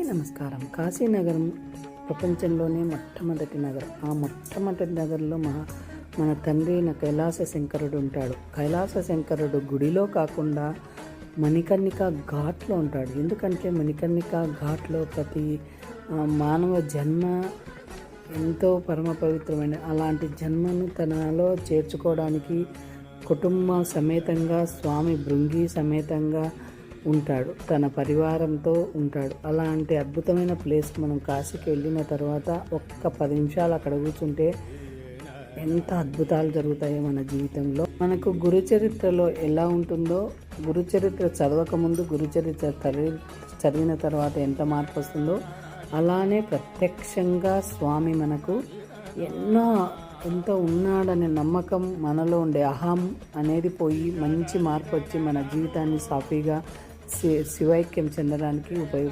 అందరికీ నమస్కారం. కాశీనగరం ప్రపంచంలోనే మొట్టమొదటి నగరం. ఆ మొట్టమొదటి నగరంలో మహా మన తండ్రి అయిన కైలాస శంకరుడు ఉంటాడు. కైలాస శంకరుడు గుడిలో కాకుండా మణికర్ణిక ఘాట్లో ఉంటాడు. ఎందుకంటే మణికర్ణిక ఘాట్లో ప్రతి మానవ జన్మ ఎంతో పరమ పవిత్రమైన అలాంటి జన్మను తనలో చేర్చుకోవడానికి కుటుంబ సమేతంగా స్వామి భృంగి సమేతంగా ఉంటాడు. తన పరివారంతో ఉంటాడు. అలాంటి అద్భుతమైన ప్లేస్కి మనం కాశీకి వెళ్ళిన తర్వాత ఒక్క పది నిమిషాలు అక్కడ కూర్చుంటే ఎంత అద్భుతాలు జరుగుతాయో మన జీవితంలో. మనకు గురుచరిత్రలో ఎలా ఉంటుందో గురుచరిత్ర చదవకముందు గురుచరిత్ర చదివి చదివిన తర్వాత ఎంత మార్పు వస్తుందో అలానే ప్రత్యక్షంగా స్వామి మనకు ఎన్నో ఎంతో ఉన్నాడనే నమ్మకం మనలో ఉండే అహం అనేది పోయి మంచి మార్పు వచ్చి మన జీవితాన్ని సాఫీగా శివైక్యం చెందడానికి ఉపయోగ